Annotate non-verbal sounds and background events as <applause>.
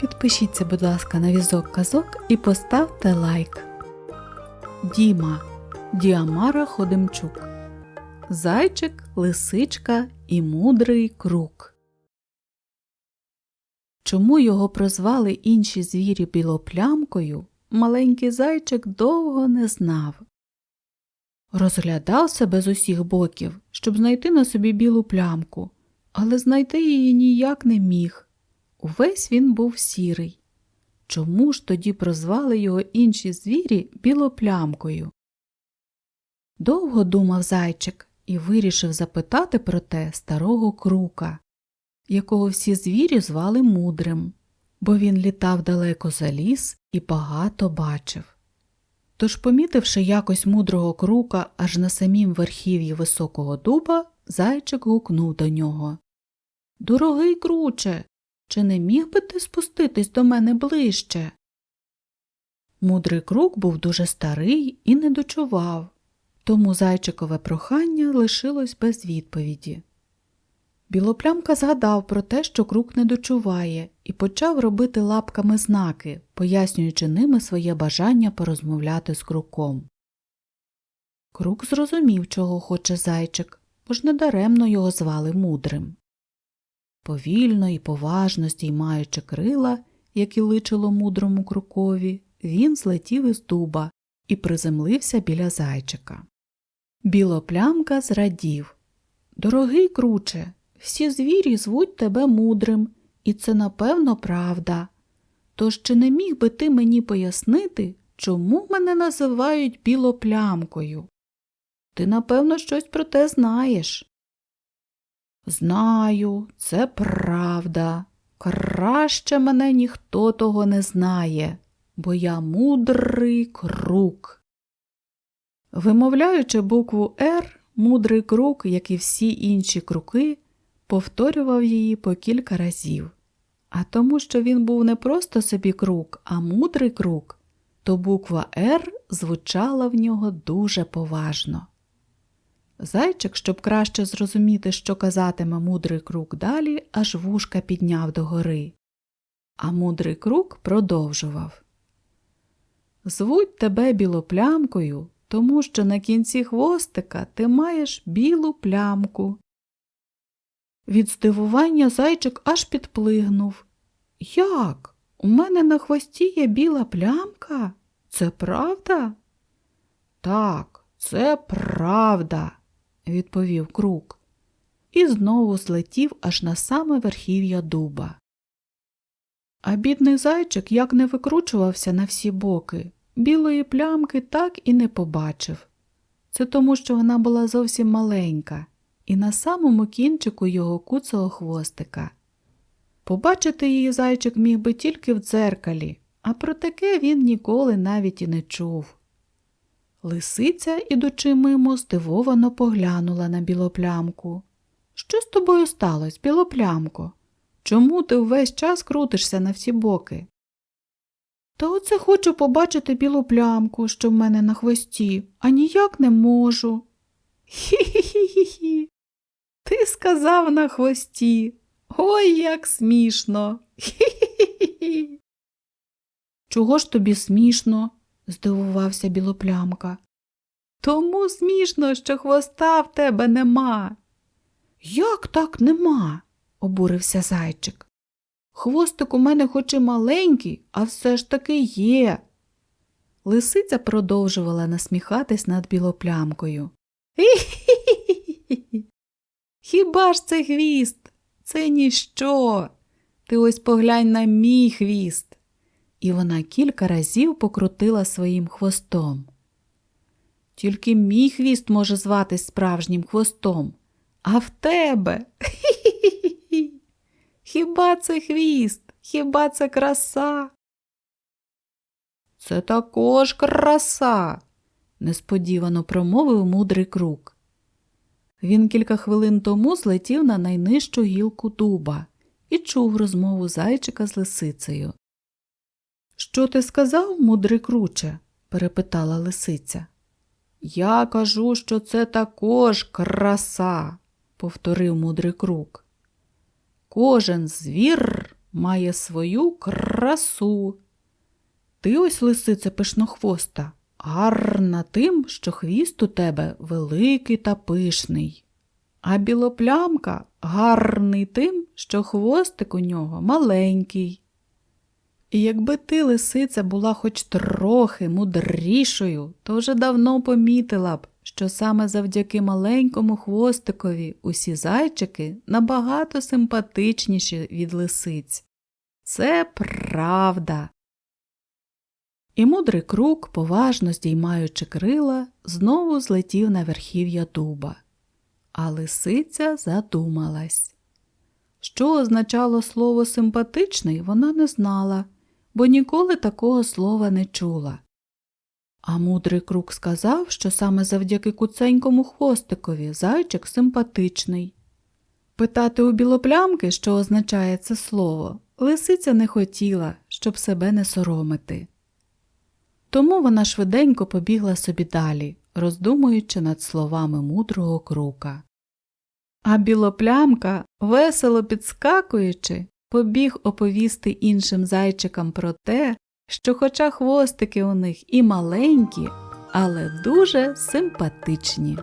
Підпишіться, будь ласка, на візок казок і поставте лайк. Діма Діамара Ходемчук. Зайчик, лисичка і мудрий крук. Чому його прозвали інші звірі білоплямкою, маленький зайчик довго не знав. Розглядав себе з усіх боків, щоб знайти на собі білу плямку, але знайти її ніяк не міг. Увесь він був сірий. Чому ж тоді прозвали його інші звірі білоплямкою? Довго думав зайчик і вирішив запитати про те старого крука, якого всі звірі звали мудрим, бо він літав далеко за ліс і багато бачив. Тож, помітивши якось мудрого крука аж на самім верхів'ї високого дуба, зайчик гукнув до нього Дорогий круче, чи не міг би ти спуститись до мене ближче? Мудрий крук був дуже старий і не дочував, тому зайчикове прохання лишилось без відповіді. Білоплямка згадав про те, що крук не дочуває, і почав робити лапками знаки, пояснюючи ними своє бажання порозмовляти з круком. Крук зрозумів, чого хоче зайчик, бо ж недаремно його звали мудрим. Повільно і поважно стіймаючи крила, які личило мудрому крукові, він злетів із дуба і приземлився біля зайчика. Білоплямка зрадів Дорогий круче, всі звірі звуть тебе мудрим, і це напевно правда. Тож чи не міг би ти мені пояснити, чому мене називають білоплямкою? Ти, напевно, щось про те знаєш. Знаю, це правда. Краще мене ніхто того не знає, бо я мудрий крук. Вимовляючи букву Р, мудрий крук, як і всі інші круки, повторював її по кілька разів. А тому, що він був не просто собі крук, а мудрий крук, то буква Р звучала в нього дуже поважно. Зайчик, щоб краще зрозуміти, що казатиме мудрий крук далі, аж вушка підняв догори. А мудрий крук продовжував Звуть тебе білоплямкою, тому що на кінці хвостика ти маєш білу плямку. Від здивування зайчик аж підплигнув. Як? У мене на хвості є біла плямка? Це правда? Так, це правда, відповів крук, і знову злетів аж на саме верхів'я дуба. А бідний зайчик як не викручувався на всі боки, білої плямки так і не побачив. Це тому, що вона була зовсім маленька, і на самому кінчику його куцого хвостика. Побачити її зайчик міг би тільки в дзеркалі, а про таке він ніколи навіть і не чув. Лисиця, ідучи мимо, здивовано поглянула на білоплямку. Що з тобою сталося, білоплямко? Чому ти увесь час крутишся на всі боки? Та оце хочу побачити білу плямку, що в мене на хвості, а ніяк не можу. Хі-хі-хі. Ти сказав на хвості. Ой, як смішно. Хі-хі-хі. Чого ж тобі смішно? Здивувався білоплямка. Тому смішно, що хвоста в тебе нема. Як так нема? обурився зайчик. Хвостик у мене хоч і маленький, а все ж таки є. Лисиця продовжувала насміхатись над білоплямкою. Хіба ж це хвіст? Це ніщо. Ти ось поглянь на мій хвіст. І вона кілька разів покрутила своїм хвостом. Тільки мій хвіст може зватись справжнім хвостом, а в тебе. Хі-хі-хі. <laughs> Хіба це хвіст? Хіба це краса? Це також краса, несподівано промовив мудрий крук. Він кілька хвилин тому злетів на найнижчу гілку дуба і чув розмову зайчика з лисицею. Що ти сказав, мудрий круче? перепитала лисиця. Я кажу, що це також краса, повторив мудрий крук. Кожен звір має свою красу. Ти ось лисице пишнохвоста, гарна тим, що хвіст у тебе великий та пишний. А білоплямка гарний тим, що хвостик у нього маленький. І якби ти, лисиця, була хоч трохи мудрішою, то вже давно помітила б, що саме завдяки маленькому хвостикові усі зайчики набагато симпатичніші від лисиць. Це правда. І мудрий крук, поважно здіймаючи крила, знову злетів на верхів'я дуба. А лисиця задумалась. Що означало слово симпатичний, вона не знала, бо ніколи такого слова не чула. А мудрий крук сказав, що саме завдяки куценькому хвостикові зайчик симпатичний. Питати у білоплямки, що означає це слово, лисиця не хотіла, щоб себе не соромити. Тому вона швиденько побігла собі далі, роздумуючи над словами мудрого крука. А білоплямка, весело підскакуючи, побіг оповісти іншим зайчикам про те, що, хоча хвостики у них і маленькі, але дуже симпатичні.